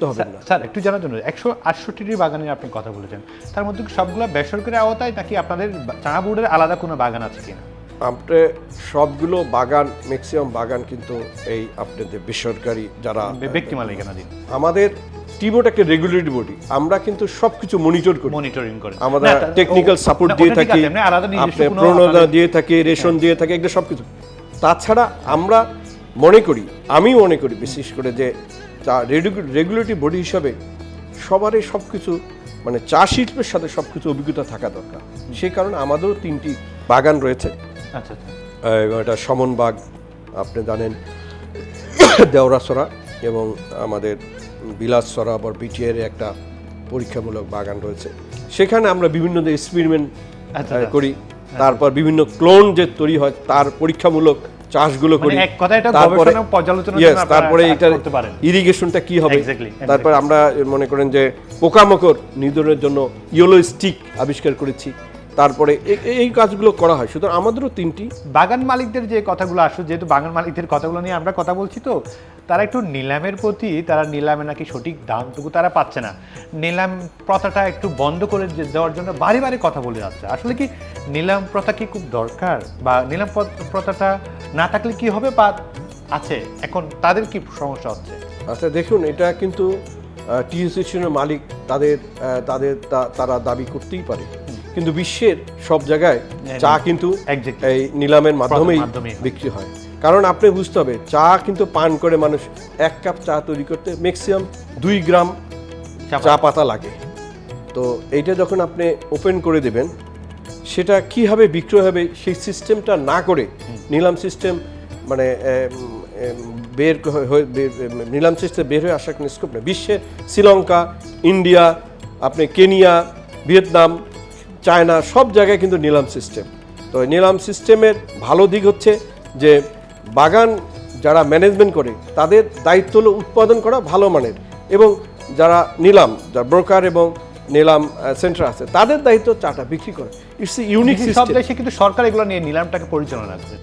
করতে হবে স্যার একটু জানার জন্য একশো আটষট্টিটি বাগানের আপনি কথা বলেছেন। তার মধ্যে কি সবগুলো বেসরকারি আওতায় নাকি আপনাদের চাঁড়া বোর্ডের আলাদা কোনো বাগান আছে কিনা? আপনি সবগুলো বাগান ম্যাক্সিমাম বাগান কিন্তু এই আপনাদের বেসরকারি যারা ব্যক্তি মালিকানাধীন আমাদের টিবোর্ড একটা রেগুলেটরি বডি আমরা কিন্তু সবকিছু মনিটর করি। মনিটরিং করে আমাদের টেকনিক্যাল সাপোর্ট দিয়ে থাকি আপনি প্রণোদনা দিয়ে থাকি রেশন দিয়ে থাকি এগুলো সব কিছু তাছাড়া আমরা মনে করি আমি মনে করি বিশেষ করে যে রেগুলেটরি বডি হিসাবে সবারই সব কিছু মানে চা শিল্পের সাথে সব কিছু অভিজ্ঞতা থাকা দরকার। সেই কারণে আমাদেরও তিনটি বাগান রয়েছে। আচ্ছা আচ্ছা। এটা সমনবাগ আপনি জানেন দেওরাসরা এবং আমাদের বিলাসসরা বা বিটিআর একটা পরীক্ষামূলক বাগান রয়েছে। সেখানে আমরা বিভিন্ন এক্সপেরিমেন্ট আচ্ছা, আচ্ছা। করি। তারপর বিভিন্ন ক্লোন যে তৈরি হয় তার পরীক্ষামূলক চাষগুলো মানে করি। এক কথায় এটা গবেষণা, আপনারা তারপরে এটা ইরিগেশনটা কি হবে. তারপর আমরা মনে করেন যে পোকামাকড় নিধনের জন্য ইয়েলো স্টিক আবিষ্কার করেছি। তারপরে এই কাজগুলো করা হয়। সুতরাং আমাদেরও তিনটি। বাগান মালিকদের যে কথাগুলো আসো যেহেতু বাগান মালিকদের কথাগুলো নিয়ে আমরা কথা বলছি তো তারা একটু নিলামের প্রতি তারা নিলামে নাকি সঠিক দামটুকু তারা পাচ্ছে না। নিলাম প্রথাটা একটু বন্ধ করে দেওয়ার জন্য বারে বারে কথা বলে যাচ্ছে। আসলে কি নিলাম প্রথা কি খুব দরকার? বা নিলাম প্র- প্রথাটা না থাকলে কি হবে? বা আছে এখন তাদের কি সমস্যা হচ্ছে? আচ্ছা দেখুন এটা কিন্তু টিএসএসির মালিক তাদের তাদের তারা দাবি করতেই পারে। কিন্তু বিশ্বের সব জায়গায় চা কিন্তু এই নিলামের মাধ্যমেই বিক্রি হয়। কারণ আপনি বুঝতে হবে চা কিন্তু পান করে মানুষ এক কাপ চা তৈরি করতে ম্যাক্সিমাম দুই গ্রাম চা পাতা। লাগে। তো এইটা যখন আপনি ওপেন করে দেবেন সেটা কীভাবে বিক্রয় হবে, সেই সিস্টেমটা না করে নিলাম সিস্টেম মানে বের নিলাম সিস্টেম বের হয়ে আসার স্কোপ নেই। বিশ্বের শ্রীলঙ্কা, ইন্ডিয়া, আপনি কেনিয়া, ভিয়েতনাম, চায়না, সব জায়গায় কিন্তু নিলাম সিস্টেম তো নিলাম সিস্টেমের ভালো দিক হচ্ছে যে, বাগান যারা ম্যানেজমেন্ট করে, তাদের দায়িত্ব হলো উৎপাদন করা ভালো মানের এবং যারা নিলাম, যারা ব্রোকার এবং নিলাম সেন্টার আছে। তাদের দায়িত্ব চাটা বিক্রি করে। ইটস ইউনিক সব সিস্টেম দেশে কিন্তু সরকার এগুলো নিয়ে নিলামটাকে পরিচালনা করে